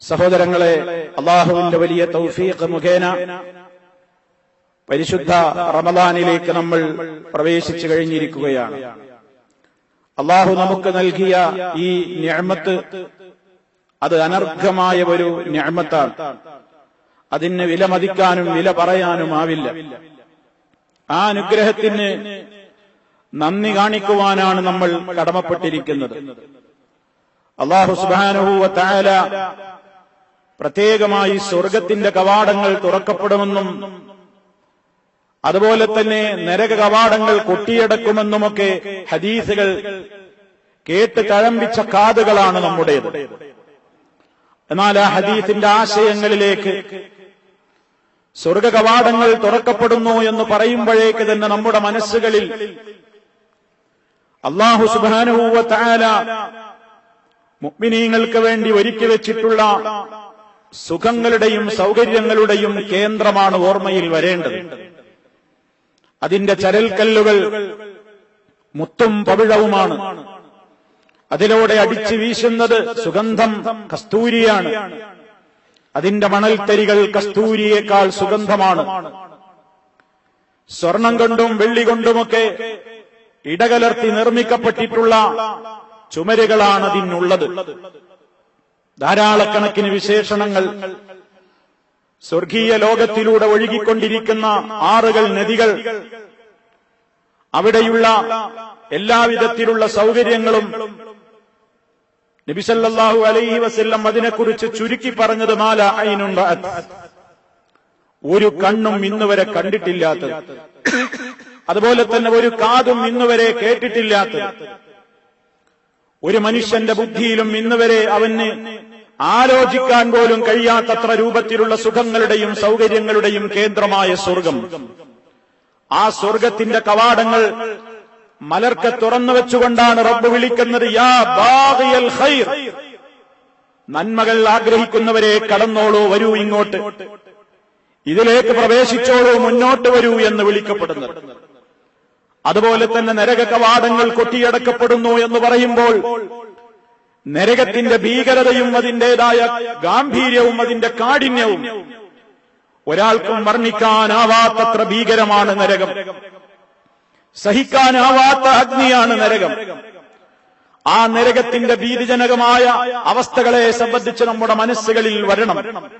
സഹോദരങ്ങളെ അള്ളാഹുവിന്റെ വലിയ തൗഫീഖ് മുഖേന പരിശുദ്ധ റമദാനിലേക്ക് നമ്മൾ പ്രവേശിച്ചു കഴിഞ്ഞിരിക്കുകയാണ്. അള്ളാഹു നമുക്ക് നൽകിയ ഈ ഞാമത്ത് അത് അനർഘമായ ഒരു ഞാമത്താണ്. അതിന് വില മതിക്കാനും വില പറയാനും ആവില്ല. ആ അനുഗ്രഹത്തിന് നന്ദി കാണിക്കുവാനാണ് നമ്മൾ കടമപ്പെട്ടിരിക്കുന്നത്. അള്ളാഹു സുബാനുഭൂവ താല പ്രത്യേകമായി സ്വർഗത്തിന്റെ കവാടങ്ങൾ തുറക്കപ്പെടുമെന്നും അതുപോലെ തന്നെ നരക കവാടങ്ങൾ കൊട്ടിയടക്കുമെന്നുമൊക്കെ ഹദീസുകൾ കേട്ട് തഴമ്പിച്ച കാതുകളാണ് നമ്മുടേത്. എന്നാൽ ആ ഹദീസിന്റെ ആശയങ്ങളിലേക്ക് സ്വർഗ കവാടങ്ങൾ തുറക്കപ്പെടുന്നു എന്ന് പറയുമ്പോഴേക്ക് തന്നെ നമ്മുടെ മനസ്സുകളിൽ അള്ളാഹു സുബാനുഭൂവത്തായ മുഗ്മിനീങ്ങൾക്ക് വേണ്ടി ഒരുക്കി വെച്ചിട്ടുള്ള സുഖങ്ങളുടെയും സൗകര്യങ്ങളുടെയും കേന്ദ്രമാണ് ഓർമ്മയിൽ വരേണ്ടത്. അതിന്റെ ചരൽക്കല്ലുകൾ മുത്തും പവിഴവുമാണ്. അതിലൂടെ അടിച്ചു വീശുന്നത് സുഗന്ധം കസ്തൂരിയാണ്. അതിന്റെ മണൽത്തരികൾ കസ്തൂരിയേക്കാൾ സുഗന്ധമാണ്. സ്വർണം കൊണ്ടും വെള്ളി കൊണ്ടുമൊക്കെ ഇടകലർത്തി നിർമ്മിക്കപ്പെട്ടിട്ടുള്ള ചുമരുകളാണ് അതിനുള്ളത് ധാരാളക്കണക്കിന് വിശേഷണങ്ങൾ. സ്വർഗീയ ലോകത്തിലൂടെ ഒഴുകിക്കൊണ്ടിരിക്കുന്ന ആറുകൾ നദികൾ. അവിടെയുള്ള എല്ലാവിധത്തിലുള്ള സൗകര്യങ്ങളും നബിസല്ലാഹു അലൈഹി വസ്ല്ലം അതിനെക്കുറിച്ച് ചുരുക്കി പറഞ്ഞത് മാല അയിനുണ്ട് ഒരു കണ്ണും ഇന്നുവരെ കണ്ടിട്ടില്ലാത്തത്. അതുപോലെ തന്നെ ഒരു കാതും ഇന്നുവരെ കേട്ടിട്ടില്ലാത്തത്. ഒരു മനുഷ്യന്റെ ബുദ്ധിയിലും ഇന്നുവരെ അവന് ആലോചിക്കാൻ പോലും കഴിയാത്തത്ര രൂപത്തിലുള്ള സുഖങ്ങളുടെയും സൗകര്യങ്ങളുടെയും കേന്ദ്രമായ സ്വർഗം. ആ സ്വർഗത്തിന്റെ കവാടങ്ങൾ മലർക്കെ തുറന്നു വെച്ചുകൊണ്ടാണ് റബ്ബ് വിളിക്കുന്നത് യാ ബാഗിയൽ ഖൈർ. നന്മകൾ ആഗ്രഹിക്കുന്നവരെ കടന്നോളൂ വരൂ ഇങ്ങോട്ട്. ഇതിലേക്ക് പ്രവേശിച്ചോളൂ മുന്നോട്ട് വരൂ എന്ന് വിളിക്കപ്പെടുന്നത്. അതുപോലെ തന്നെ നരക കവാടങ്ങൾ കൊട്ടിയടക്കപ്പെടുന്നു എന്ന് പറയുമ്പോൾ നരകത്തിന്റെ ഭീകരതയും അതിന്റേതായ ഗാംഭീര്യവും അതിന്റെ കാഠിന്യവും. ഒരാൾക്കും വർണിക്കാനാവാത്തത്ര ഭീകരമാണ് നരകം. സഹിക്കാനാവാത്ത അഗ്നിയാണ് നരകം. ആ നരകത്തിന്റെ ഭീതിജനകമായ അവസ്ഥകളെ സംബന്ധിച്ച് നമ്മുടെ മനസ്സുകളിൽ വരണം.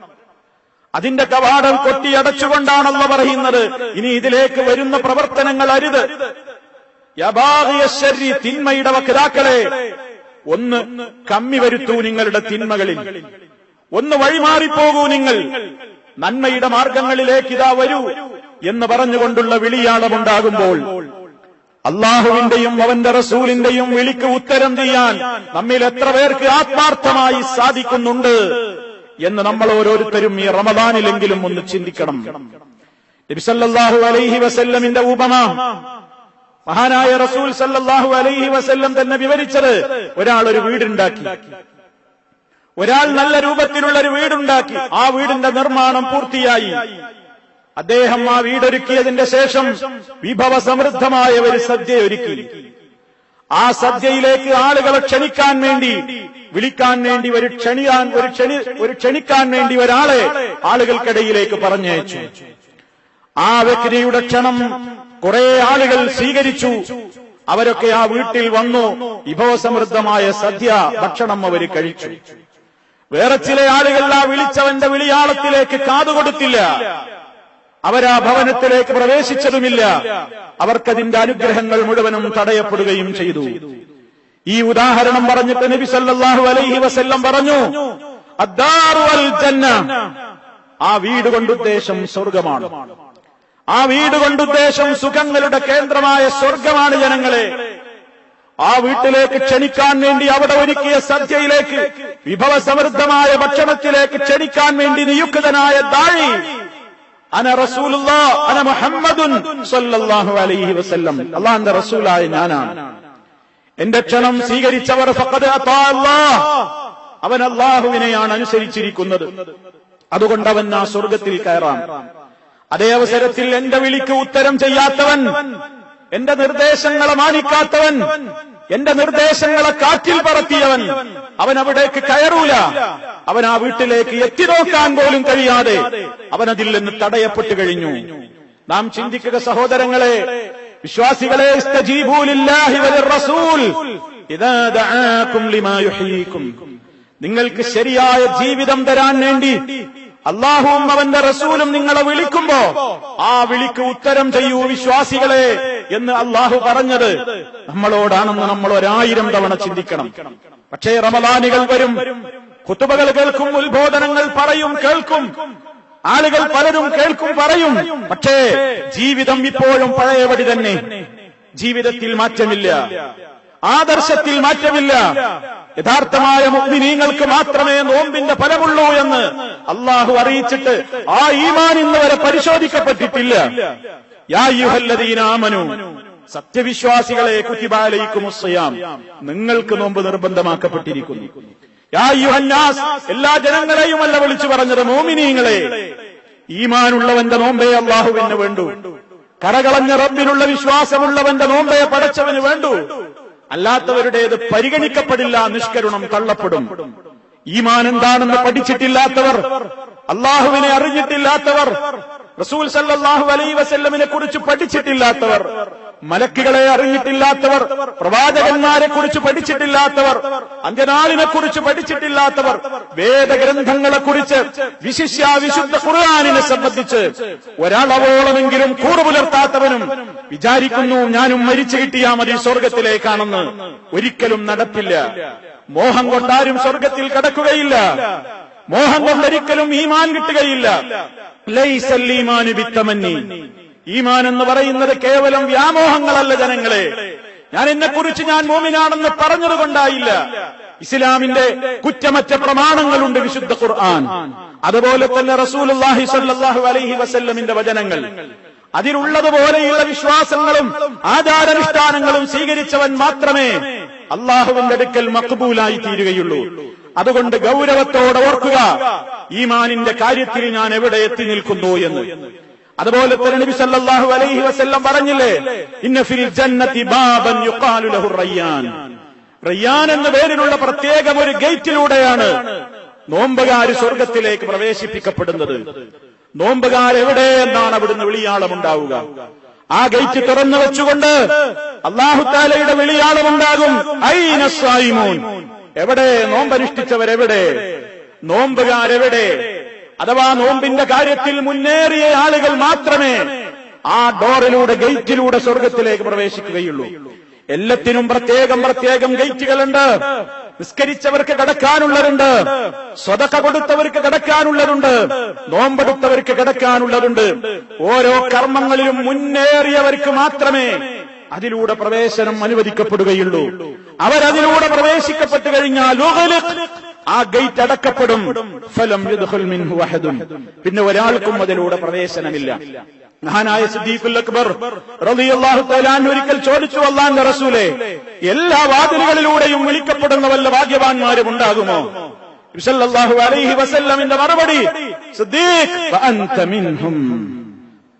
അതിന്റെ കവാടം കൊട്ടിയടച്ചുകൊണ്ടാണല്ലോ പറയുന്നത്. ഇനി ഇതിലേക്ക് വരുന്ന പ്രവർത്തനങ്ങൾ അരുത്. യഥാകിയശ്വരി തിന്മയുടെ വക്താക്കളെ ഒന്ന് കമ്മി വരുത്തൂ നിങ്ങളുടെ തിന്മകളിൽ. ഒന്ന് വഴിമാറിപ്പോകൂ നിങ്ങൾ. നന്മയുടെ മാർഗങ്ങളിലേക്ക് ഇതാ വരൂ എന്ന് പറഞ്ഞുകൊണ്ടുള്ള വിളിയാളമുണ്ടാകുമ്പോൾ അള്ളാഹുവിന്റെയും അവന്റെ റസൂലിന്റെയും വിളിക്ക് ഉത്തരം ചെയ്യാൻ നമ്മിൽ എത്ര പേർക്ക് ആത്മാർത്ഥമായി സാധിക്കുന്നുണ്ട് എന്ന് നമ്മൾ ഓരോരുത്തരും ഈ റമദാനിലെങ്കിലും ഒന്ന് ചിന്തിക്കണം. അലൈഹി വസല്ലമിന്റെ ഉപമ മഹാനായ റസൂൽ സല്ലാഹു അലൈഹി വസല്ലം തന്നെ വിവരിച്ചത് ഒരാൾ ഒരു വീടുണ്ടാക്കി. ഒരാൾ നല്ല രൂപത്തിലുള്ള ഒരു വീടുണ്ടാക്കി. ആ വീടിന്റെ നിർമ്മാണം പൂർത്തിയായി. അദ്ദേഹം ആ വീടൊരുക്കിയതിന്റെ ശേഷം വിഭവ സമൃദ്ധമായ ഒരു സദ്യ ഒരുക്കി. ആ സദ്യയിലേക്ക് ആളുകളെ ക്ഷണിക്കാൻ വേണ്ടി വിളിക്കാൻ വേണ്ടി ഒരു ക്ഷണിയാൻ ഒരു ക്ഷണി ഒരു ക്ഷണിക്കാൻ വേണ്ടി ഒരാളെ ആളുകൾക്കിടയിലേക്ക് പറഞ്ഞയച്ചു. ആ വ്യക്തിയുടെ ക്ഷണം കുറെ ആളുകൾ സ്വീകരിച്ചു. അവരൊക്കെ ആ വീട്ടിൽ വന്നു. വിഭവസമൃദ്ധമായ സദ്യ ഭക്ഷണം അവർ കഴിച്ചു. വേറെ ചില ആളുകൾ ആ വിളിച്ചവന്റെ വിളിയാളത്തിലേക്ക് കാതുകൊടുത്തില്ല അവരാ ഭവനത്തിലേക്ക് പ്രവേശിച്ചതുമില്ല. അവർക്കതിന്റെ അനുഗ്രഹങ്ങൾ മുഴുവനും തടയപ്പെടുകയും ചെയ്തു. ഈ ഉദാഹരണം പറഞ്ഞിട്ട് നബി സല്ലാഹു അലൈഹി വസല്ലം പറഞ്ഞു അദ്ദാറു അൽ ജന്ന. ആ വീട് കൊണ്ടുദ്ദേശം സ്വർഗമാണ് ആ വീട് കൊണ്ട് ഉദ്ദേശം സുഖങ്ങളുടെ കേന്ദ്രമായ സ്വർഗമാണ് ജനങ്ങളെ. ആ വീട്ടിലേക്ക് ക്ഷണിക്കാൻ വേണ്ടി അവിടെ ഒരുക്കിയ സദ്യയിലേക്ക് വിഭവസമൃദ്ധമായ ഭക്ഷണത്തിലേക്ക് ക്ഷണിക്കാൻ വേണ്ടി നിയുക്തനായ ദാഴി അന റസൂലുള്ള അന മുഹമ്മദുൻ സല്ലല്ലാഹു അലൈഹി വസല്ലം. അള്ളാന്റെ റസൂലായ ഞാനാണ്. എന്റെ ക്ഷണം സ്വീകരിച്ചവർ അവൻ അള്ളാഹുവിനെയാണ് അനുസരിച്ചിരിക്കുന്നത്. അതുകൊണ്ട് അവൻ ആ സ്വർഗത്തിൽ കയറാം. അതേ അവസരത്തിൽ എന്റെ വിളിക്ക് ഉത്തരം ചെയ്യാത്തവൻ എന്റെ നിർദ്ദേശങ്ങളെ മാനിക്കാത്തവൻ എന്റെ നിർദ്ദേശങ്ങളെ കാറ്റിൽ പറത്തിയവൻ അവൻ അവിടേക്ക് കയറൂല. അവൻ ആ വീട്ടിലേക്ക് എത്തി നോക്കാൻ പോലും കഴിയാതെ അവൻ നിന്ന് തടയപ്പെട്ടു കഴിഞ്ഞു. നാം ചിന്തിക്കുക സഹോദരങ്ങളെ വിശ്വാസികളെ നിങ്ങൾക്ക് ശരിയായ ജീവിതം തരാൻ വേണ്ടി അള്ളാഹുവും അവന്റെ റസൂലും നിങ്ങളെ വിളിക്കുമ്പോ ആ വിളിക്ക് ഉത്തരം ചെയ്യൂ വിശ്വാസികളെ എന്ന് അള്ളാഹു പറഞ്ഞത്. നമ്മളോടാണെന്ന് നമ്മൾ ഒരായിരം തവണ ചിന്തിക്കണം. പക്ഷേ റമദാനികൾ വരും. കുത്തുബകൾ കേൾക്കും ഉത്ബോധനങ്ങൾ പറയും കേൾക്കും. ആളുകൾ പലരും കേൾക്കും പറയും. പക്ഷേ ജീവിതം ഇപ്പോഴും പഴയപടി തന്നെ. ജീവിതത്തിൽ മാറ്റമില്ല. ആദർശത്തിൽ മാറ്റമില്ല. യഥാർത്ഥമായ മുഗ്മിനീങ്ങൾക്ക് മാത്രമേ നോമ്പിന്റെ ഫലമുള്ളൂ എന്ന് അള്ളാഹു അറിയിച്ചിട്ട് ആ ഈമാൻ ഇന്ന് വരെ പരിശോധിക്കപ്പെട്ടിട്ടില്ല. യാ യുഹല്ലദീനാമനു സത്യവിശ്വാസികളെ കുത്തിബാലയിക്കുമുസ്സയാം. നിങ്ങൾക്ക് നോമ്പ് നിർബന്ധമാക്കപ്പെട്ടിരിക്കുന്നു. യാ എല്ലാ ജനങ്ങളെയും അല്ല വിളിച്ചു പറഞ്ഞത് മോമിനീങ്ങളെ. ഈമാനുള്ളവന്റെ നോമ്പേ അള്ളാഹുവിന് വേണ്ടു. കരകളഞ്ഞ റബ്ബിനുള്ള വിശ്വാസമുള്ളവന്റെ നോമ്പയെ പടച്ചവന് വേണ്ടു. അല്ലാത്തവരുടേത് പരിഗണിക്കപ്പെടില്ല നിഷ്കരുണം തള്ളപ്പെടും. ഈമാൻ എന്താണെന്ന് പഠിച്ചിട്ടില്ലാത്തവർ അള്ളാഹുവിനെ അറിഞ്ഞിട്ടില്ലാത്തവർ റസൂൽ സല്ലാഹു അലൈഹി വസല്ലമിനെ കുറിച്ച് പഠിച്ചിട്ടില്ലാത്തവർ മലക്കുകളെ അറിഞ്ഞിട്ടില്ലാത്തവർ പ്രവാചകന്മാരെ കുറിച്ച് പഠിച്ചിട്ടില്ലാത്തവർ അന്ത്യനാളിനെ കുറിച്ച് പഠിച്ചിട്ടില്ലാത്തവർ വേദഗ്രന്ഥങ്ങളെ കുറിച്ച് വിശിഷ്യ വിശുദ്ധ ഖുർആാനിനെ സംബന്ധിച്ച് ഒരാളവോളമെങ്കിലും കൂറു പുലർത്താത്തവനും വിചാരിക്കുന്നു ഞാനും മരിച്ചു കിട്ടിയാ മതി സ്വർഗത്തിലേക്കാണെന്ന്. ഒരിക്കലും നടപ്പില്ല. മോഹം കൊണ്ടാരും സ്വർഗത്തിൽ കടക്കുകയില്ല. മോഹം കൊണ്ടൊരിക്കലും ഈമാൻ കിട്ടുകയില്ല. ലൈസല്ലീമാനു ഈമാനു ബിത്തമന്നി. ഈമാൻ എന്ന് പറയുന്നത് കേവലം വ്യാമോഹങ്ങളല്ല ജനങ്ങളെ. ഞാൻ എന്നെക്കുറിച്ച് ഞാൻ മോമിനാണെന്ന് പറഞ്ഞതുകൊണ്ടായില്ല ഇസ്ലാമിന്റെ കുറ്റമറ്റ പ്രമാണങ്ങളുണ്ട് വിശുദ്ധ ഖുർആൻ. അതുപോലെ തന്നെ റസൂലുള്ളാഹി സ്വല്ലല്ലാഹു അലൈഹി വസല്ലമിന്റെ വചനങ്ങൾ. അതിലുള്ളതുപോലെയുള്ള വിശ്വാസങ്ങളും ആചാരാനുഷ്ഠാനങ്ങളും സ്വീകരിച്ചവൻ മാത്രമേ അള്ളാഹുവിന്റെ അടുക്കൽ മക്ബൂലായി തീരുകയുള്ളൂ. അതുകൊണ്ട് ഗൗരവത്തോടെ ഓർക്കുക ഈമാനിന്റെ കാര്യത്തിൽ ഞാൻ എവിടെ എത്തി നിൽക്കുന്നു എന്ന്. അതുപോലെ തന്നെ നബി സല്ലല്ലാഹു അലൈഹി വസല്ലം പറഞ്ഞില്ലേ ഇന്ന ഫിൽ ജന്നതി ബാബൻ യുഖാലു ലഹു റയ്യാൻ. റയ്യാൻ എന്ന പേരിലുള്ള പ്രത്യേകം ഒരു ഗേറ്റിലൂടെയാണ് നോമ്പുകാർ സ്വർഗത്തിലേക്ക് പ്രവേശിപ്പിക്കപ്പെടുന്നത്. നോമ്പുകാർ എവിടെ എന്നാണ് അവിടുന്ന് വിളിയാളമുണ്ടാവുക. ആ ഗേറ്റ് തുറന്നു വെച്ചുകൊണ്ട് അള്ളാഹുത്താലയുടെ വിളിയാളമുണ്ടാകും. എവിടെ? നോമ്പനുഷ്ഠിച്ചവരെവിടെ? നോമ്പുകാരെവിടെ? അഥവാ നോമ്പിന്റെ കാര്യത്തിൽ മുന്നേറിയ ആളുകൾ മാത്രമേ ആ ഡോറിലൂടെ ഗേറ്റിലൂടെ സ്വർഗത്തിലേക്ക് പ്രവേശിക്കുകയുള്ളൂ. എല്ലാത്തിനും പ്രത്യേകം പ്രത്യേകം ഗേറ്റുകളുണ്ട്. നിസ്കരിച്ചവർക്ക് കടക്കാനുള്ളതുണ്ട്. സ്വതക്ക കൊടുത്തവർക്ക് കടക്കാനുള്ളതുണ്ട്. നോമ്പെടുത്തവർക്ക് കിടക്കാനുള്ളതുണ്ട്. ഓരോ കർമ്മങ്ങളിലും മുന്നേറിയവർക്ക് മാത്രമേ അതിലൂടെ പ്രവേശനം അനുവദിക്കപ്പെടുകയുള്ളൂ. അവരതിലൂടെ പ്രവേശിക്കപ്പെട്ടു കഴിഞ്ഞാൽ ആ ഗേറ്റ് അടക്കപ്പെടും. ഫലം പിന്നെ ഒരാൾക്കും അതിലൂടെ പ്രവേശനമില്ല. മഹാനായ സിദ്ദീഖുൽ അക്ബർ ഒരിക്കൽ ചോദിച്ചു അള്ളാന്റെ റസൂലെ എല്ലാ വാതിലുകളിലൂടെയും വിളിക്കപ്പെടുന്ന വല്ല ഭാഗ്യവാന്മാരും ഉണ്ടാകുമോ? അലൈഹി മറുപടി സിദ്ദീഖ് മിൻഹും.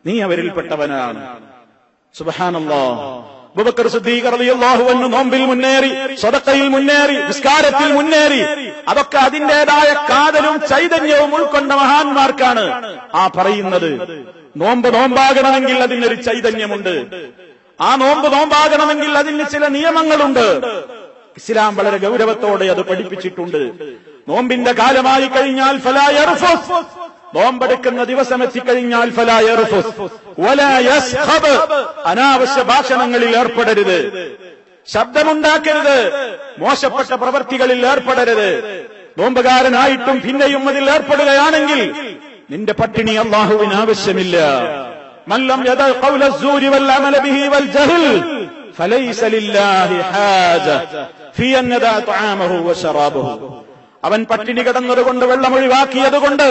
നീ അവരിൽപ്പെട്ടവനാണ്. സുബ്ഹാനല്ലാ അബൂബക്കർ സിദ്ദീഖ് റളിയല്ലാഹു അൻഹു നോമ്പിൽ മുന്നേറി സ്വതക്കയിൽ മുന്നേറി നിസ്കാരത്തിൽ മുന്നേറി അതൊക്കെ അതിന്റേതായ കാതലും ചൈതന്യവും ഉൾക്കൊണ്ട മഹാന്മാർക്കാണ് ആ പറയുന്നത്. നോമ്പ് നോമ്പാകണമെങ്കിൽ അതിനൊരു ചൈതന്യമുണ്ട്. ആ നോമ്പ് നോമ്പാകണമെങ്കിൽ അതിന് ചില നിയമങ്ങളുണ്ട്. ഇസ്ലാം വളരെ ഗൗരവത്തോടെ അത് പഠിപ്പിച്ചിട്ടുണ്ട്. നോമ്പിന്റെ കാലമായി കഴിഞ്ഞാൽ ബോംബെടുക്കുന്ന ദിവസം എത്തിക്കഴിഞ്ഞാൽ അനാവശ്യ ഭാഷണങ്ങളിൽ ഏർപ്പെടരുത്. ശബ്ദമുണ്ടാക്കരുത്. മോശപ്പെട്ട പ്രവൃത്തികളിൽ ഏർപ്പെടരുത്. ബോംബുകാരനായിട്ടും പിന്നെയും അതിൽ ഏർപ്പെടുകയാണെങ്കിൽ നിന്റെ പട്ടിണി അള്ളാഹുവിന് ആവശ്യമില്ല. മല്ലം ഫലൈസ ലില്ലാഹി ഹാജ. ഫി അൻ വശറാബഹു അവൻ പട്ടിണി കിടന്നതുകൊണ്ട് വെള്ളം ഒഴിവാക്കിയതുകൊണ്ട്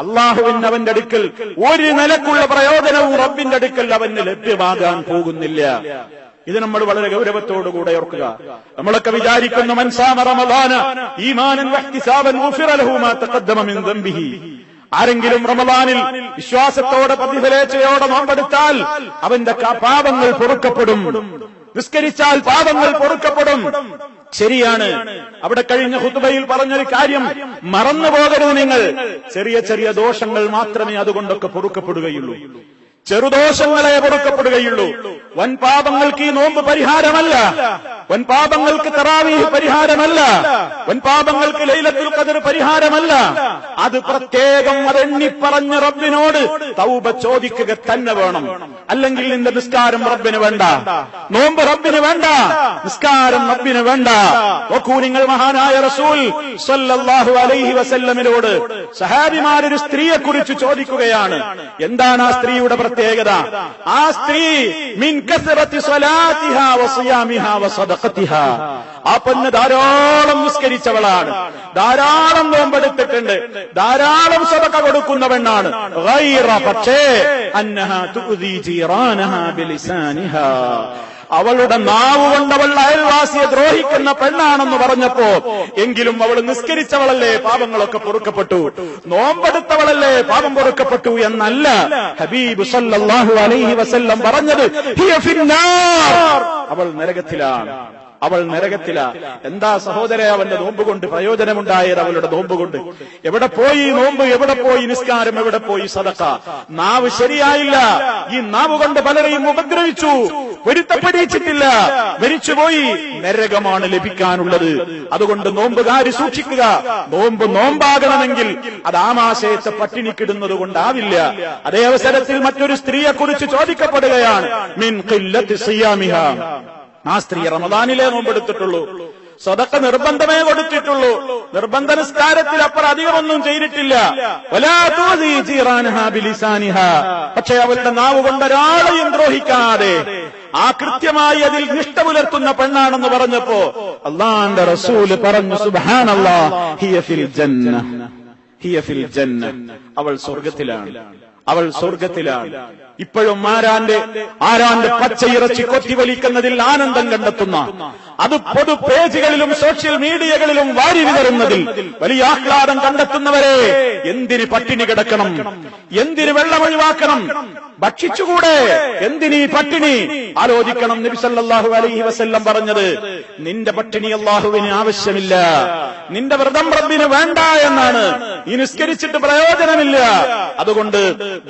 അള്ളാഹുവിൻ അവന്റെ അടുക്കൽ ഒരു നിലക്കുള്ള പ്രയോജനവും റബ്ബിന്റെ അടുക്കൽ അവന് ലഭ്യമാകാൻ പോകുന്നില്ല. ഇത് നമ്മൾ വളരെ ഗൗരവത്തോടുകൂടെ ഓർക്കുക. നമ്മളൊക്കെ വിചാരിക്കുന്നു മൻസാമ റമദാന വഹ്തിസാബൻ ലഹു മാ തഖദ്ദമ മിൻ ആരെങ്കിലും റമദാനിൽ വിശ്വാസത്തോടെ പ്രതിഫലേച്ഛയോടെ നോമ്പെടുത്താൽ അവന്റെ പാപങ്ങൾ പൊറുക്കപ്പെടും. നിസ്കരിച്ചാൽ പാപങ്ങൾ പൊറുക്കപ്പെടും. ശരിയാണ്. അവിടെ കഴിഞ്ഞ ഹുതുബയിൽ പറഞ്ഞൊരു കാര്യം. മറന്നു പോകരുത് നിങ്ങൾ. ചെറിയ ചെറിയ ദോഷങ്ങൾ മാത്രമേ അതുകൊണ്ടൊക്കെ പൊറുക്കപ്പെടുകയുള്ളൂ. ചെറുദോഷങ്ങളെ പൊറുക്കപ്പെടുകയുള്ളൂ വൻ പാപങ്ങൾക്ക് ഈ നോമ്പ് പരിഹാരമല്ല. വൻപാപങ്ങൾക്ക് തറാവീഹ് പരിഹാരമല്ല. വൻപാപങ്ങൾക്ക് ലൈലത്തുൽ കതിർ പരിഹാരമല്ല. അത് പ്രത്യേകം അതെണ്ണിപ്പറഞ്ഞ റബ്ബിനോട് തൗബ ചോദിക്കുക തന്നെ വേണം. അല്ലെങ്കിൽ നിന്റെ നിസ്കാരം റബ്ബിന് വേണ്ട. നോമ്പ് റബ്ബിന് വേണ്ട. നിസ്കാരം റബ്ബിന് വേണ്ട. നോക്കൂ നിങ്ങൾ മഹാനായ റസൂൽ സല്ലല്ലാഹു അലൈഹി വസല്ലമിനോട് സഹാബിമാരൊരു സ്ത്രീയെ കുറിച്ച് ചോദിക്കുകയാണ്. എന്താണ് ആ സ്ത്രീയുടെ ആ സ്ത്രീ ആ പെണ്ണ് ധാരാളം നിസ്കരിച്ചവളാണ്. ധാരാളം നോമ്പെടുത്തിട്ടുണ്ട്. ധാരാളം സദക്ക കൊടുക്കുന്ന പെണ്ണാണ് പക്ഷേ അവളുടെ നാവ് കൊണ്ട് അവൾ അയൽവാസിയെ ദ്രോഹിക്കുന്ന പെണ്ണാണെന്ന് പറഞ്ഞപ്പോ എങ്കിലും അവൾ നിസ്കരിച്ചവളല്ലേ പാപങ്ങളൊക്കെ പൊറുക്കപ്പെട്ടു. നോമ്പെടുത്തവളല്ലേ പാപം പൊറുക്കപ്പെട്ടു എന്നല്ല ഹബീബ് സല്ലല്ലാഹു അലൈഹി വസല്ലം പറഞ്ഞത്. അവൾ നരകത്തിലാണ്. അവൾ നരകത്തില. എന്താ സഹോദര അവന്റെ നോമ്പ് കൊണ്ട് പ്രയോജനമുണ്ടായത് അവളുടെ നോമ്പ് കൊണ്ട് എവിടെ പോയി നോമ്പ്? എവിടെ പോയി നിസ്കാരം? എവിടെ പോയി സദക്ക? നാവ് ശരിയായില്ല. ഈ നാവ് കൊണ്ട് പലരെയും ഉപദ്രവിച്ചു. പൊരുത്തപ്പെടിച്ചിട്ടില്ല മരിച്ചുപോയി. നരകമാണ് ലഭിക്കാനുള്ളത്. അതുകൊണ്ട് നോമ്പുകാരി സൂക്ഷിക്കുക. നോമ്പ് നോമ്പാകണമെങ്കിൽ അത് ആമാശയത്തെ പട്ടിണിക്കിടുന്നത് കൊണ്ടാവില്ല. അതേ അവസരത്തിൽ മറ്റൊരു സ്ത്രീയെ കുറിച്ച് ചോദിക്കപ്പെടുകയാണ്. മിൻ ആ സ്ത്രീ റമദാനിലെ നോമ്പെടുത്തിട്ടുള്ളൂ. സ്വതക്ക നിർബന്ധമേ കൊടുത്തിട്ടുള്ളൂ. നിർബന്ധ നിസ്കാരത്തിൽ അപ്പുറം അധികമൊന്നും ചെയ്തിട്ടില്ല. പക്ഷെ അവരുടെ നാവ് കൊണ്ട് ഒരാളെയും ദ്രോഹിക്കാതെ ആ കൃത്യമായി അതിൽ നിഷ്ഠ പുലർത്തുന്ന പെണ്ണാണെന്ന് പറഞ്ഞപ്പോ അള്ളാന്റെ റസൂൽ പറഞ്ഞു സുബാനല്ലാ ജന്ന. അവൾ സ്വർഗത്തിലാണ്. അവൾ സ്വർഗത്തിലാണ്. ഇപ്പോഴും ആരാന്റെ ആരാന്റെ പച്ചയിറച്ചി കൊത്തിവലിക്കുന്നതിൽ ആനന്ദം കണ്ടെത്തുന്ന അത് പൊതു പേജുകളിലും സോഷ്യൽ മീഡിയകളിലും വാരി വിതറുന്നതിൽ വലിയ ആഹ്ലാദം കണ്ടെത്തുന്നവരെ എന്തിന് പട്ടിണി കിടക്കണം? എന്തിന് വെള്ളം ഒഴിവാക്കണം? ഭക്ഷിച്ചുകൂടെ? എന്തിനീ പട്ടിണി? ആലോചിക്കണം നബിസല്ലാഹു അലൈഹി വസല്ലം പറഞ്ഞത് നിന്റെ പട്ടിണി അള്ളാഹുവിന് ആവശ്യമില്ല. നിന്റെ വ്രതം റബ്ബിന് വേണ്ട എന്നാണ്. ഈ നിസ്കരിച്ചിട്ട് പ്രയോജനമില്ല. അതുകൊണ്ട്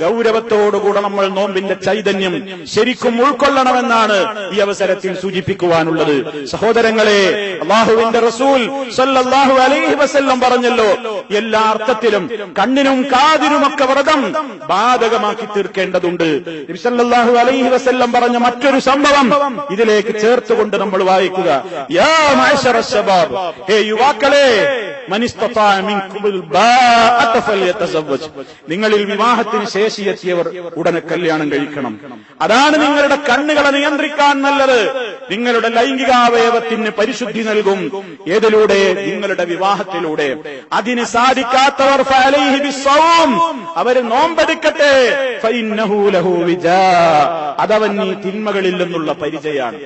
ഗൗരവത്തോടുകൂടെ നമ്മൾ നോമ്പിന്റെ ചൈതന്യം ശരിക്കും ഉൾക്കൊള്ളണമെന്നാണ് ഈ അവസരത്തിൽ സൂചിപ്പിക്കുവാനുള്ളത്. സഹോദരങ്ങളെ അള്ളാഹുവിന്റെ റസൂൽ സല്ലല്ലാഹു അലൈഹി വസല്ലം പറഞ്ഞല്ലോ എല്ലാ അർത്ഥത്തിലും കണ്ണിനും കാതിനുമൊക്കെ വ്രതം ബാധകമാക്കി തീർക്കേണ്ടതുണ്ട്. നബി സല്ലല്ലാഹു അലൈഹി വസല്ലം പറഞ്ഞ മറ്റൊരു സംഭവം ഇതിലേക്ക് ചേർത്തുകൊണ്ട് നമ്മൾ വായിക്കുക. യാ യുവാക്കളെ നിങ്ങളിൽ വിവാഹത്തിന് ശേഷിയെത്തിയവർ ഉടനെ കല്യാണം കഴിക്കണം. അതാണ് നിങ്ങളുടെ കണ്ണുകളെ നിയന്ത്രിക്കാൻ നല്ലത്. നിങ്ങളുടെ ലൈംഗികാവയവത്തിന് പരിശുദ്ധി നൽകും. ഏതിലൂടെ? നിങ്ങളുടെ വിവാഹത്തിലൂടെ. അതിന് സാധിക്കാത്തവർ അവർ നോമ്പെടുക്കട്ടെ. അതവൻ ഈ തിന്മകളിൽ നിന്നുള്ള പരിചയാണ്.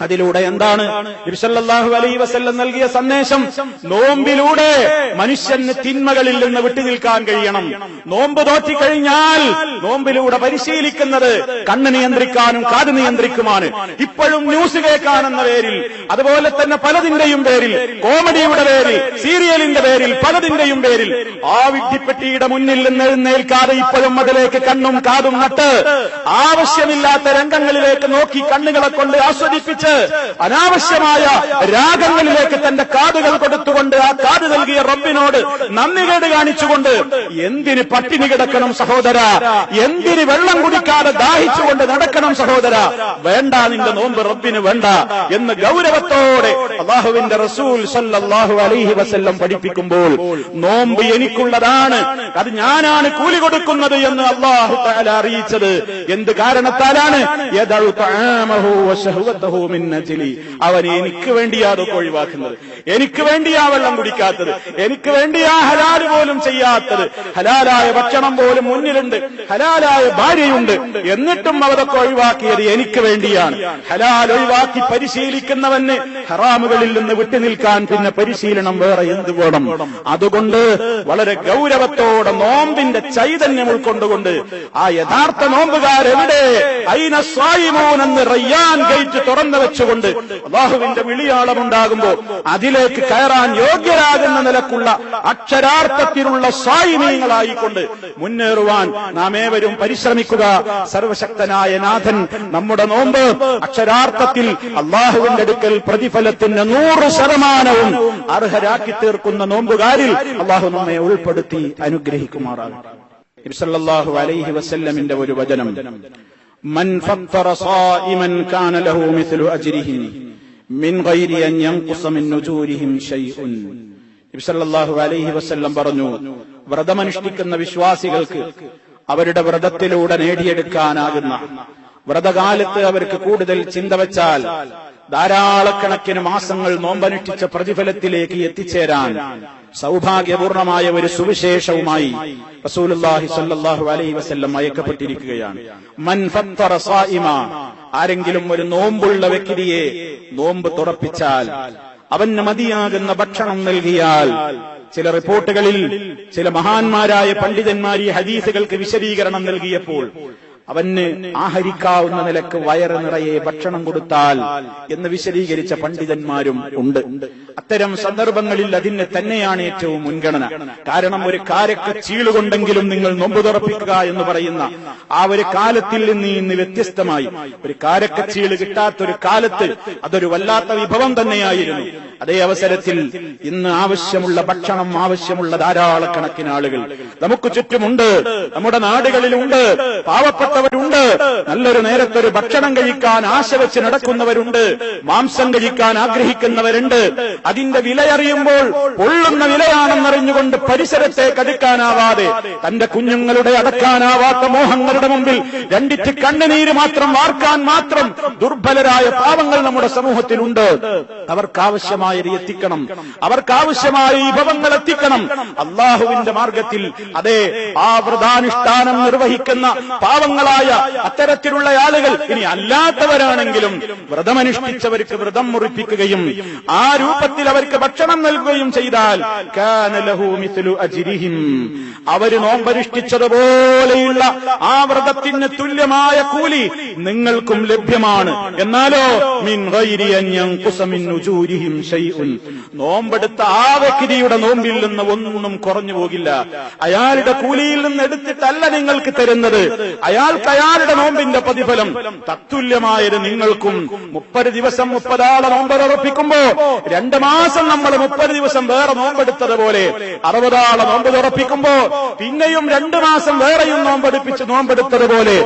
അതിലൂടെ എന്താണ്? നബിസല്ലാഹു അലൈ വസല്ലം നൽകിയ സന്ദേശം നോമ്പിലൂടെ മനുഷ്യന് തിന്മകളിൽ നിന്ന് വിട്ടുനിൽക്കാൻ കഴിയണം. നോമ്പ് തോറ്റിക്കഴിഞ്ഞാൽ നോമ്പിലൂടെ പരിശീലിക്കുന്നത് കണ്ണ് നിയന്ത്രിക്കാനും കാത് നിയന്ത്രിക്കുമാണ്. ഇപ്പോഴും ന്യൂസ് കേൾക്കാനെന്ന പേരിൽ അതുപോലെ തന്നെ പലതിന്റെയും പേരിൽ കോമഡിയുടെ പേരിൽ സീരിയലിന്റെ പേരിൽ പലതിന്റെയും പേരിൽ ആ വിഡ്ഢിപ്പെട്ടിയുടെ മുന്നിൽ നിന്ന് എഴുന്നേൽക്കാതെ ഇപ്പോഴും അതിലേക്ക് കണ്ണും കാതും നട്ട് ആവശ്യമില്ലാത്ത രംഗങ്ങളിലേക്ക് നോക്കി കണ്ണുകളെ കൊണ്ട് ആസ്വദിപ്പിച്ച് അനാവശ്യമായ രാഗങ്ങളിലേക്ക് തന്റെ കാതുകൾ കൊടുത്തുകൊണ്ട് ആ കാത് നൽകിയ റബ്ബിനോട് നന്ദി കേട് കാണിച്ചുകൊണ്ട് എന്തിന് പട്ടിണി കിടക്കണം സഹോദര? എന്തിന് വെള്ളം കുടിക്കാതെ ദാഹിച്ചുകൊണ്ട് നടക്കണം സഹോദര? വേണ്ട നിന്റെ നോമ്പ് റബ്ബിന് വേണ്ട എന്ന് ഗൗരവത്തോടെ അള്ളാഹുവിന്റെ റസൂൽ സല്ലല്ലാഹു അലൈഹി വസല്ലം പഠിപ്പിക്കുമ്പോൾ നോമ്പ് എനിക്കുള്ളതാണ് അത് ഞാനാണ് കൂലി കൊടുക്കുന്നത് എന്ന് അള്ളാഹു അറിയിച്ചത്. എന്ത് കാരണത്താലാണ്? വശഹവതഹു അവൻ എനിക്ക് വേണ്ടിയാ അതൊക്കെ ഒഴിവാക്കുന്നത്. എനിക്ക് വേണ്ടിയാ വെള്ളം കുടിക്കാത്തത്. എനിക്ക് വേണ്ടിയാ ഹലാൽ പോലും ചെയ്യാത്തത്. ഹലാലായ ഭക്ഷണം പോലും മുന്നിലുണ്ട്. ഹലാലായ ഭാര്യയുണ്ട്. എന്നിട്ടും അവതൊക്കെ ഒഴിവാക്കിയത് എനിക്ക് വേണ്ടിയാണ്. ഹലാൽ ഒഴിവാക്കി പരിശീലിക്കുന്നവന് ഹറാമുകളിൽ നിന്ന് വിട്ടുനിൽക്കാൻ പിന്നെ പരിശീലനം വേറെ എന്ത് വേണം? അതുകൊണ്ട് വളരെ ഗൗരവത്തോടെ നോമ്പിന്റെ ചൈതന്യം ഉൾക്കൊണ്ടുകൊണ്ട് ആ യഥാർത്ഥ നോമ്പുകാരെവിടെ? ഐന സ്വായിമോൻ എന്ന് റയ്യാൻ ഗേറ്റ് തുറന്നവർ വെച്ചുകൊണ്ട് അള്ളാഹുവിന്റെ വിളിയാളമുണ്ടാകുമ്പോൾ അതിലേക്ക് കയറാൻ യോഗ്യരാകുന്ന നിലക്കുള്ള അക്ഷരാർത്ഥത്തിലുള്ള സ്വായിമീങ്ങളായിക്കൊണ്ട് മുന്നേറുവാൻ നാം ഏവരും പരിശ്രമിക്കുക. സർവശക്തനായ നാഥൻ നമ്മുടെ നോമ്പ് അക്ഷരാർത്ഥത്തിൽ അള്ളാഹുവിന്റെ അടുക്കൽ പ്രതിഫലത്തിന് നൂറ് ശതമാനവും അർഹരാക്കി തീർക്കുന്ന നോമ്പുകാരിൽ അള്ളാഹു നമ്മെ ഉൾപ്പെടുത്തി അനുഗ്രഹിക്കുമാറാണ് അലൈഹി വസല്ലമിന്റെ ഒരു വചനം. മൻ ഫത്തറ സായിമൻ കാന ലഹു മിസ്ലു അജ്രിഹി മിൻ ഗൈരി അൻ യൻഖുസ മിൻ നുജൂരിഹിം നബി സല്ലല്ലാഹു അലൈഹി വസല്ലം പറഞ്ഞു വ്രതമനുഷ്ഠിക്കുന്ന വിശ്വാസികൾക്ക് അവരുടെ വ്രതത്തിലൂടെ നേടിയെടുക്കാനാകുന്ന വ്രതകാലത്ത് അവർക്ക് കൂടുതൽ ചിന്ത വെച്ചാൽ ധാരാളക്കണക്കിന് മാസങ്ങൾ നോമ്പനുഷ്ഠിച്ച പ്രതിഫലത്തിലേക്ക് എത്തിച്ചേരാൻ സൗഭാഗ്യപൂർണമായ ഒരു സുവിശേഷവുമായി വസല്ലം അയക്കപ്പെട്ടിരിക്കുകയാണ്. മൻ ആരെങ്കിലും ഒരു നോമ്പുള്ള വ്യക്തിയെ നോമ്പ് തുറപ്പിച്ചാൽ അവന് മതിയാകുന്ന ഭക്ഷണം നൽകിയാൽ ചില റിപ്പോർട്ടുകളിൽ ചില മഹാന്മാരായ പണ്ഡിതന്മാർ ഈ ഹദീസുകൾക്ക് വിശദീകരണം നൽകിയപ്പോൾ അവന് ആഹരിക്കാവുന്ന നിലയ്ക്ക് വയറ് നിറയെ ഭക്ഷണം കൊടുത്താൽ എന്ന് വിശദീകരിച്ച പണ്ഡിതന്മാരും ഉണ്ട്. അത്തരം സന്ദർഭങ്ങളിൽ അതിന് തന്നെയാണ് ഏറ്റവും മുൻഗണന. കാരണം ഒരു കാരക്ക് ചീളുകൊണ്ടെങ്കിലും നിങ്ങൾ നോമ്പ് തുറപ്പിക്കുക എന്ന് പറയുന്ന ആ ഒരു കാലത്തിൽ നിന്ന് ഇന്ന് വ്യത്യസ്തമായി. ഒരു കാരക്കച്ചീൾ കിട്ടാത്തൊരു കാലത്ത് അതൊരു വല്ലാത്ത വിഭവം തന്നെയായിരുന്നു. അതേ അവസരത്തിൽ ഇന്ന് ആവശ്യമുള്ള ഭക്ഷണം ആവശ്യമുള്ള ധാരാളക്കണക്കിന് ആളുകൾ നമുക്ക് ചുറ്റുമുണ്ട്. നമ്മുടെ നാടുകളിലുണ്ട്. പാവപ്പെട്ടവരുണ്ട് നല്ലൊരു നേരത്തൊരു ഭക്ഷണം കഴിക്കാൻ ആശ വെച്ച് നടക്കുന്നവരുണ്ട്. മാംസം കഴിക്കാൻ ആഗ്രഹിക്കുന്നവരുണ്ട്. അതിന്റെ വിലയറിയുമ്പോൾ പൊള്ളുന്ന വിലയാണെന്നറിഞ്ഞുകൊണ്ട് പരിസരത്തെ കടുക്കാനാവാതെ തന്റെ കുഞ്ഞുങ്ങളുടെ അടക്കാനാവാത്ത മോഹങ്ങളുടെ മുമ്പിൽ രണ്ടിറ്റ് കണ്ണുനീര് മാത്രം വാർക്കാൻ മാത്രം ദുർബലരായ പാവങ്ങൾ നമ്മുടെ സമൂഹത്തിലുണ്ട്. അവർക്കാവശ്യമായ എത്തിക്കണം. അവർക്കാവശ്യമായ വിഭവങ്ങൾ എത്തിക്കണം. അള്ളാഹുവിന്റെ മാർഗത്തിൽ അതെ ആ വ്രതാനുഷ്ഠാനം നിർവഹിക്കുന്ന പാവങ്ങളായ അത്തരത്തിലുള്ള ആളുകൾ ഇനി അല്ലാത്തവരാണെങ്കിലും വ്രതമനുഷ്ഠിച്ചവർക്ക് വ്രതം മുറിപ്പിക്കുകയും ആ രൂപത്തിൽ അവർക്ക് ഭക്ഷണം നൽകുകയും ചെയ്താൽ അജ്രിഹിം. അവർ നോമ്പനുഷ്ഠിച്ചതുപോലെയുള്ള ആ വ്രതത്തിന് തുല്യമായ കൂലി നിങ്ങൾക്കും ലഭ്യമാണ്. എന്നാലോ മിൻ നോമ്പെടുത്ത ആ വ്യക്തിയുടെ നോമ്പിൽ നിന്ന് ഒന്നും കുറഞ്ഞു പോകില്ല അയാളുടെ കൂലിയിൽ നിന്ന് എടുത്തിട്ടല്ല നിങ്ങൾക്ക് തരുന്നത്. അയാൾക്ക് അയാളുടെ നോമ്പിന്റെ പ്രതിഫലം തത്തുല്യമായത് നിങ്ങൾക്കും. മുപ്പത് ദിവസം മുപ്പതാളെ നോമ്പുറപ്പിക്കുമ്പോ രണ്ട് മാസം നമ്മൾ മുപ്പത് ദിവസം വേറെ നോമ്പെടുത്തതുപോലെ അറുപതാളെ നോമ്പ് തുറപ്പിക്കുമ്പോ പിന്നെയും രണ്ട് മാസം വേറെയും നോമ്പെടുപ്പിച്ച് നോമ്പെടുത്തതുപോലെ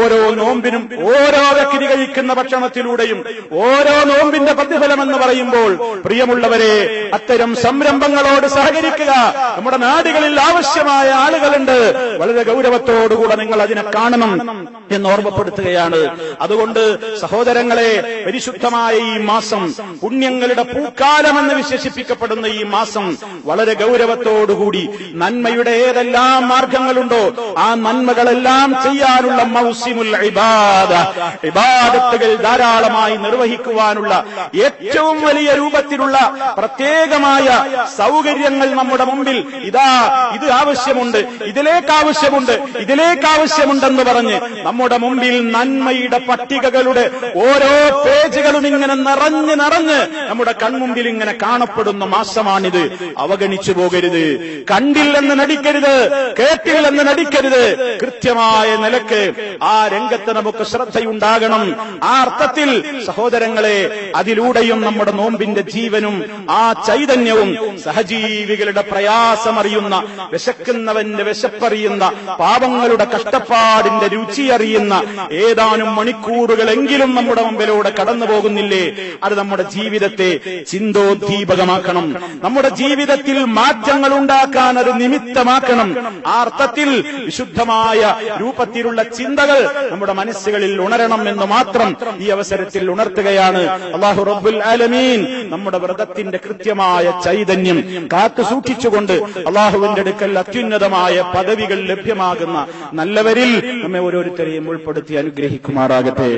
ഓരോ നോമ്പിനും ഓരോ വ്യക്തി കഴിക്കുന്ന ഭക്ഷണത്തിലൂടെയും ഓരോ നോമ്പിന്റെ പ്രതിഫലം എന്ന് പറയുമ്പോൾ പ്രിയമുള്ളവരെ അത്തരം സംരംഭങ്ങളോട് സഹകരിക്കുക. നമ്മുടെ നാടുകളിൽ ആവശ്യമായ ആളുകളുണ്ട്. വളരെ ഗൗരവത്തോടുകൂടെ നിങ്ങൾ അതിനെ കാണണം. എന്ന് ഓർമ്മപ്പെടുത്തുകയാണ് അതുകൊണ്ട് സഹോദരങ്ങളെ പരിശുദ്ധമായ ഈ മാസം പുണ്യങ്ങളുടെ പൂക്കാലമെന്ന് വിശേഷിപ്പിക്കപ്പെടുന്ന ഈ മാസം വളരെ ഗൗരവത്തോടുകൂടി നന്മയുടെ ഏതെല്ലാം മാർഗങ്ങളുണ്ടോ ആ നന്മകളെല്ലാം ചെയ്യാനുള്ള മൗസിമുൽ ഇബാദ ഇബാദത്തുകൾ ധാരാളമായി നിർവഹിക്കുവാനുള്ള ഏറ്റവും വലിയ രൂപത്തിലുള്ള പ്രത്യേകമായ സൗകര്യങ്ങൾ നമ്മുടെ മുമ്പിൽ ഇതാ ഇത് ആവശ്യമുണ്ട് ഇതിലേക്ക് ആവശ്യമുണ്ട് ഇതിലേക്ക് ആവശ്യമുണ്ടെന്ന് പറഞ്ഞ് നമ്മുടെ മുമ്പിൽ നന്മയുടെ പട്ടികകളുടെ ഓരോ പേജുകളും ഇങ്ങനെ നിറഞ്ഞ് നിറഞ്ഞ് നമ്മുടെ കൺമുമ്പിൽ ഇങ്ങനെ കാണപ്പെടുന്ന മാസമാണിത്. അവഗണിച്ചു പോകരുത്. കണ്ടില്ലെന്ന് നടിക്കരുത്. കേട്ടില്ലെന്ന് നടിക്കരുത്. കൃത്യമായ നിലയ്ക്ക് ആ രംഗത്ത് നമുക്ക് ശ്രദ്ധയുണ്ടാകണം. ആ അർത്ഥത്തിൽ സഹോദരങ്ങളെ അതിലൂടെയും നമ്മുടെ നോമ്പിന്റെ ജീവനും ആ ചൈതന്യവും സഹജീവികളുടെ പ്രയാസമറിയുന്ന വിശക്കുന്നവന്റെ വിശപ്പറിയുന്ന പാപങ്ങളുടെ കഷ്ടപ്പാടിന്റെ രുചി അറിയുന്ന ഏതാനും മണിക്കൂറുകളെങ്കിലും നമ്മുടെ മുമ്പിലൂടെ കടന്നു പോകുന്നില്ലേ? അത് നമ്മുടെ ജീവിതത്തെ ചിന്തോദ്ദീപകമാക്കണം. നമ്മുടെ ജീവിതത്തിൽ മാറ്റങ്ങൾ ഉണ്ടാക്കാൻ അത് നിമിത്തമാക്കണം. ആ അർത്ഥത്തിൽ വിശുദ്ധമായ രൂപത്തിലുള്ള ചിന്തകൾ നമ്മുടെ മനസ്സുകളിൽ ഉണരണം എന്ന് മാത്രം ഈ അവസരത്തിൽ ഉണർത്തുകയാണ്. അള്ളാഹു റബ്ബുൽ ആലമീൻ നമ്മുടെ വ്രതത്തിന്റെ കൃത്യമായ ചൈതന്യം കാത്തു സൂക്ഷിച്ചുകൊണ്ട് അള്ളാഹുവിന്റെ അടുക്കൽ അത്യുന്നതമായ പദവികൾ ലഭ്യമാകുന്ന നല്ലവരിൽ നമ്മെ ഓരോരുത്തരെയും ഉൾപ്പെടുത്തി അനുഗ്രഹിക്കുമാറാകട്ടെ.